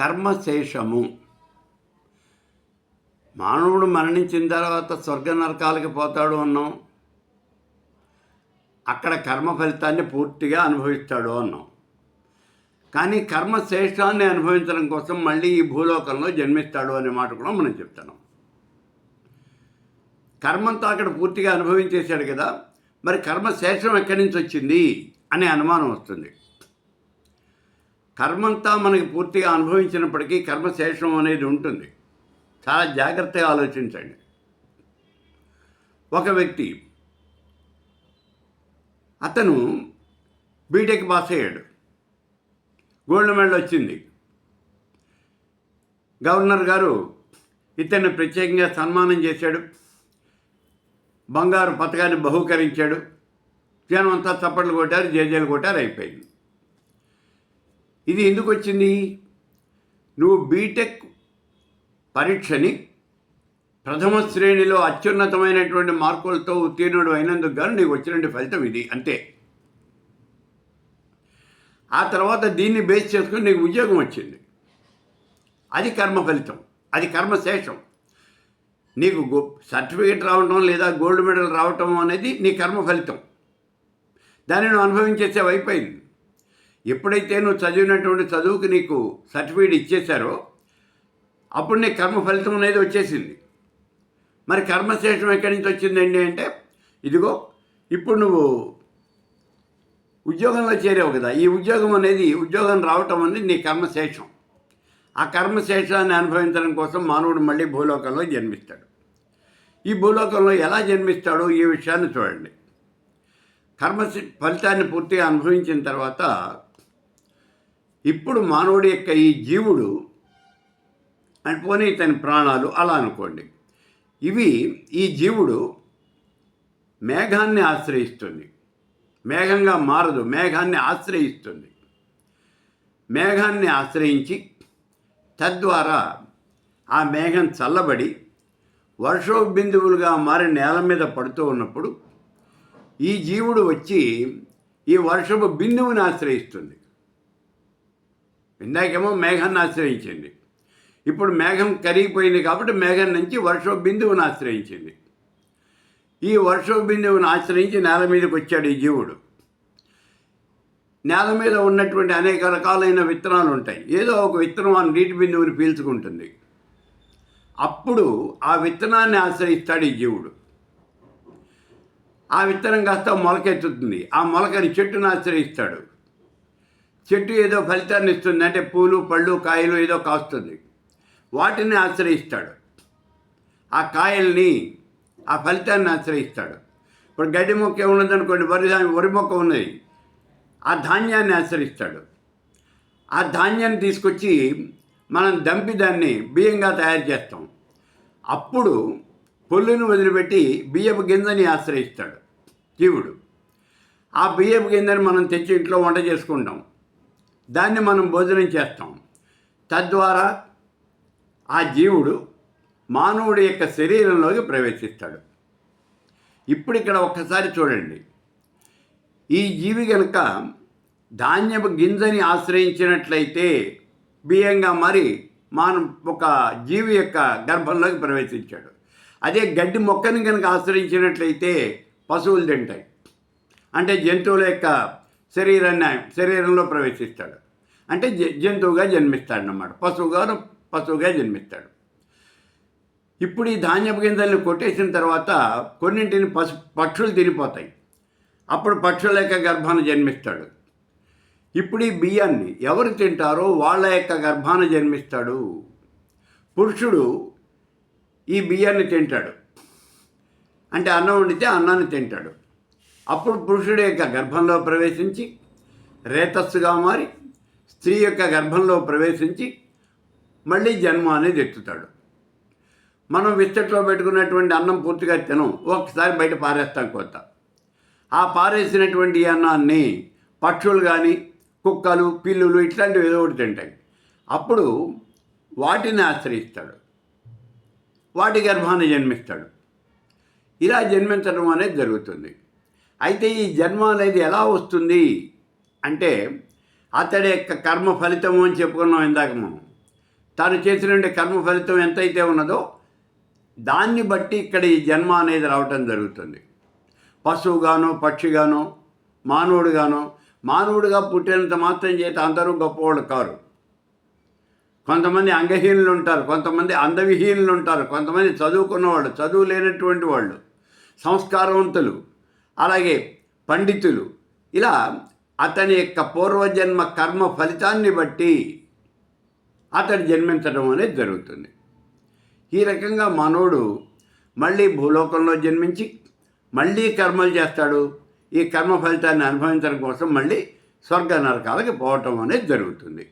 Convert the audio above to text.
కర్మశేషము. మానవుడు మరణించిన తర్వాత స్వర్గ నరకాలకి పోతాడు అన్నాం. అక్కడ కర్మ ఫలితాన్ని పూర్తిగా అనుభవిస్తాడు అన్నాం. కానీ కర్మ శేషాన్ని అనుభవించడం కోసం మళ్ళీ ఈ భూలోకంలో జన్మిస్తాడు అనే మాట కూడా మనం చెప్తున్నాం. కర్మంతా అక్కడ పూర్తిగా అనుభవించేశాడు కదా మరి కర్మ శేషం ఎక్కడి నుంచి వచ్చింది అనే అనుమానం వస్తుంది. కర్మంతా మనకి పూర్తిగా అనుభవించినప్పటికీ కర్మశేషం అనేది ఉంటుంది. చాలా జాగ్రత్తగా ఆలోచించండి. ఒక వ్యక్తి అతను బీటెక్ పాస్ అయ్యాడు. గోల్డ్ మెడల్ వచ్చింది. గవర్నర్ గారు ఇతన్ని ప్రత్యేకంగా సన్మానం చేశాడు. బంగారు పథకాన్ని బహూకరించాడు. జనం అంతా చప్పట్లు కొట్టారు జేజేలు కొట్టారు అయిపోయింది. ఇది ఎందుకు వచ్చింది? నువ్వు బీటెక్ పరీక్షని ప్రథమ శ్రేణిలో అత్యున్నతమైనటువంటి మార్కులతో ఉత్తీర్ణుడు అయినందుకు గాను నీకు వచ్చినటువంటి ఫలితం ఇది అంతే. ఆ తర్వాత దీన్ని బేస్ చేసుకుని నీకు ఉద్యోగం వచ్చింది. అది కర్మ ఫలితం అది కర్మశేషం నీకు గో సర్టిఫికేట్ రావటం లేదా గోల్డ్ మెడల్ రావటం అనేది నీ కర్మ ఫలితం. దాన్ని నువ్వు అనుభవించేసే అయిపోయింది ఎప్పుడైతే నువ్వు చదివినటువంటి చదువుకి నీకు సర్టిఫికేట్ ఇచ్చేశారో అప్పుడు నీ కర్మ ఫలితం అనేది వచ్చేసింది. మరి కర్మశేషం ఎక్కడి నుంచి వచ్చిందండి అంటే ఇదిగో ఇప్పుడు నువ్వు ఉద్యోగంలో చేరావు కదా ఈ ఉద్యోగం అనేది ఉద్యోగం రావటం అనేది నీ కర్మశేషం. ఆ కర్మశేషాన్ని అనుభవించడం కోసం మానవుడు మళ్ళీ భూలోకంలో జన్మిస్తాడు. ఈ భూలోకంలో ఎలా జన్మిస్తాడో ఈ విషయాన్ని చూడండి. కర్మ ఫలితాన్ని పూర్తిగా అనుభవించిన తర్వాత ఇప్పుడు మానవుడి యొక్క ఈ జీవుడు అండ్ పోనీ ఇతని ప్రాణాలు అలా అనుకోండి. ఇవి ఈ జీవుడు మేఘాన్ని ఆశ్రయిస్తుంది. మేఘంగా మారదు. మేఘాన్ని ఆశ్రయిస్తుంది. మేఘాన్ని ఆశ్రయించి తద్వారా ఆ మేఘం చల్లబడి వర్షపు బిందువులుగా మారి నేల మీద పడుతూ ఉన్నప్పుడు ఈ జీవుడు వచ్చి ఈ వర్షపు బిందువుని ఆశ్రయిస్తుంది. ఇందాకేమో మేఘాన్ని ఆశ్రయించింది. ఇప్పుడు మేఘం కరిగిపోయింది కాబట్టి మేఘం నుంచి వర్ష బిందువుని ఆశ్రయించింది. ఈ వర్ష బిందువుని ఆశ్రయించి నేల మీదకి వచ్చాడు ఈ జీవుడు. నేల మీద ఉన్నటువంటి అనేక రకాలైన విత్తనాలు ఉంటాయి. ఏదో ఒక విత్తనం ఆ నీటి బిందువుని పీల్చుకుంటుంది. అప్పుడు ఆ విత్తనాన్ని ఆశ్రయిస్తాడు ఈ జీవుడు. ఆ విత్తనం కాస్త మొలకెత్తుతుంది. ఆ మొలకని చెట్టును ఆశ్రయిస్తాడు. చెట్టు ఏదో ఫలితాన్ని ఇస్తుంది. అంటే పూలు పళ్ళు కాయలు ఏదో కాస్తుంది. వాటిని ఆశ్రయిస్తాడు. ఆ కాయల్ని ఆ ఫలితాన్ని ఆశ్రయిస్తాడు. ఇప్పుడు గడ్డి మొక్క ఉన్నదనుకోండి వరి వరి మొక్క ఉన్నది. ఆ ధాన్యాన్ని ఆశ్రయిస్తాడు. ఆ ధాన్యాన్ని తీసుకొచ్చి మనం దంపి దాన్ని బియ్యంగా తయారు చేస్తాం. అప్పుడు పొల్లును వదిలిపెట్టి బియ్యపు గింజని ఆశ్రయిస్తాడు జీవుడు. ఆ బియ్యపు గింజని మనం తెచ్చి ఇంట్లో వంట చేసుకుంటాం. దాన్ని మనం భోజనం చేస్తాం. తద్వారా ఆ జీవుడు మానవుడి యొక్క శరీరంలోకి ప్రవేశిస్తాడు. ఇప్పుడు ఇక్కడ ఒక్కసారి చూడండి. ఈ జీవి కనుక ధాన్యపు గింజని ఆశ్రయించినట్లయితే బియ్యంగా మరి మానం ఒక జీవి యొక్క గర్భంలోకి ప్రవేశించాడు. అదే గడ్డి మొక్కని కనుక ఆశ్రయించినట్లయితే పశువులు తింటాయి. అంటే జంతువుల యొక్క శరీరాన్ని శరీరంలో ప్రవేశిస్తాడు. అంటే జ- జంతువుగా జన్మిస్తాడు అన్నమాట పశువుగా పశువుగా జన్మిస్తాడు. ఇప్పుడు ఈ ధాన్యపు గింజల్ని కొట్టేసిన తర్వాత కొన్నింటిని పశు పక్షులు తినిపోతాయి. అప్పుడు పక్షుల యొక్క గర్భాన్ని జన్మిస్తాడు. ఇప్పుడు ఈ బియ్యాన్ని ఎవరు తింటారో వాళ్ళ యొక్క గర్భాన్ని జన్మిస్తాడు. పురుషుడు ఈ బియ్యాన్ని తింటాడు. అంటే అన్నం వండితే అన్నాన్ని తింటాడు. అప్పుడు పురుషుడి యొక్క గర్భంలో ప్రవేశించి రేతస్సుగా మారి స్త్రీ యొక్క గర్భంలో ప్రవేశించి మళ్ళీ జన్మ అనేది ఎత్తుతాడు. మనం విస్తట్లో పెట్టుకున్నటువంటి అన్నం పూర్తిగా తినం ఒకసారి బయట పారేస్తాం కొత్త ఆ పారేసినటువంటి అన్నాన్ని పక్షులు కానీ కుక్కలు పిల్లులు ఇట్లాంటివి ఏదో ఒకటి తింటాయి. అప్పుడు వాటిని ఆశ్రయిస్తాడు. వాటి గర్భాన్ని జన్మిస్తాడు. ఇలా జన్మించడం అనేది జరుగుతుంది. అయితే ఈ జన్మ అనేది ఎలా వస్తుంది? అంటే అతడి యొక్క కర్మ ఫలితము అని చెప్పుకున్నాం ఇందాక మనం. తాను చేసినటువంటి కర్మ ఫలితం ఎంతైతే ఉన్నదో దాన్ని బట్టి ఇక్కడ ఈ జన్మ అనేది రావటం జరుగుతుంది. పశువుగానో పక్షిగానో మానవుడుగానో మానవుడిగా పుట్టినంత మాత్రం చేత అందరూ గొప్పవాళ్ళు కారు. కొంతమంది అంగహీనులు ఉంటారు కొంతమంది అందవిహీనులు ఉంటారు కొంతమంది చదువుకున్న వాళ్ళు చదువు లేనటువంటి వాళ్ళు సంస్కారవంతులు. అలాగే పండితులు. ఇలా అతని యొక్క పూర్వజన్మ కర్మ ఫలితాన్ని బట్టి అతడు జన్మించడం అనేది జరుగుతుంది. ఈ రకంగా మనోడు మళ్ళీ భూలోకంలో జన్మించి మళ్ళీ కర్మలు చేస్తాడు. ఈ కర్మ ఫలితాన్ని అనుభవించడం కోసం మళ్ళీ స్వర్గ నరకాలకి పోవటం అనేది జరుగుతుంది.